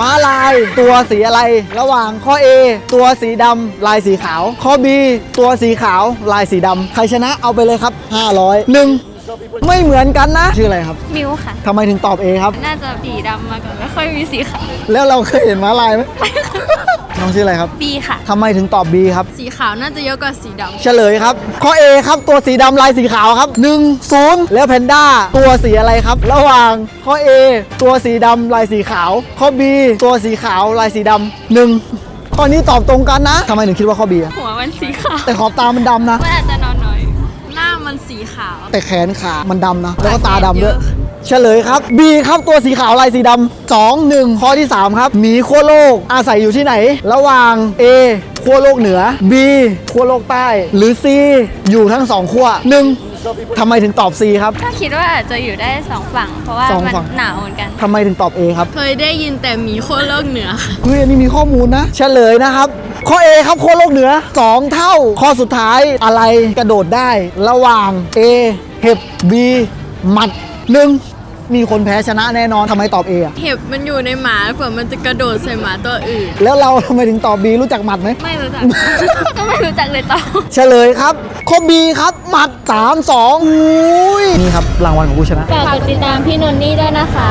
ม้าลายตัวสีอะไรระหว่างข้อ A ตัวสีดำลายสีขาว ข้อ B ตัวสีขาวลายสีดำใครชนะเอาไปเลยครับ 500หนึ่ง ไม่เหมือนกันนะ ชื่ออะไรครับมิวค่ะ ทำไมถึงตอบ A ครับ น่าจะสีดำมาก่อนไม่ค่อยมีสีขาวแล้วเราเคยเห็นม้าลายไหม น้องชื่ออะไรครับบีค่ะ ทำไมถึงตอบ B ครับ สีขาวน่าจะเยอะกว่าสีดำเฉลยครับ ข้อ A ครับ ตัวสีดำลายสีขาวครับ 1 0 แล้วแพนด้าตัวสีอะไรครับ ระหว่างข้อ A ตัวสีดำลายสีขาว ข้อ B ตัวสีขาวลายสีดำหนึ่งข้อนี้ตอบตรงกันนะทำไมถึงคิดว่าข้อ B อะหัวมันสีขาวแต่ขอบตามันดำนะ มันอาจจะ สีขาวแต่แขนขา มันดำนะ แล้วก็ตาดำเยด้วยอะเฉลยครับ B ครับตัวสีขาวลายสีดำสองหนึ่งข้อที่ 3 ครับหมีขั้วโลก อาศัยอยู่ที่ไหน ระหว่าง A ขั้วโลกเหนือ B ขั้วโลกใต้ หรือ C อยู่ทั้งสองขั้วหนึ่ง ทำไมถึงตอบ C ครับ ก็คิดว่าอาจจะอยู่ได้สองฝั่ง เพราะว่าสองมันฝั่ง หนาวเหมือนกัน ทำไมถึงตอบ A ครับ เคยได้ยินแต่หมีขั้วโลกเหนือค่ะเฮ้ยอันนี้มีข้อมูลนะ เฉลยนะครับ ข้อ A ครับขั้วโลกเหนือ 2 เท่า ข้อสุดท้ายอะไรกระโดดได้ ระหว่าง A เห็บ B หมัดหนึ่ง มีคนแพ้ชนะแน่นอนทำไมตอบ A อะเห็บมันอยู่ในหมาเผื่อมันจะกระโดดใส่หมาตัวอื่น แล้วเราทำไมถึงตอบ B รู้จักหมัดไหมไม่รู้จัก ก็ไม่รู้จักเลยต่อเฉลยครับข้อ B ครับหมัด3 2อุ้ยนี่ครับรางวัลของผู้ชนะ ฝากกดติดตามพี่นนนี่ด้วยนะคะ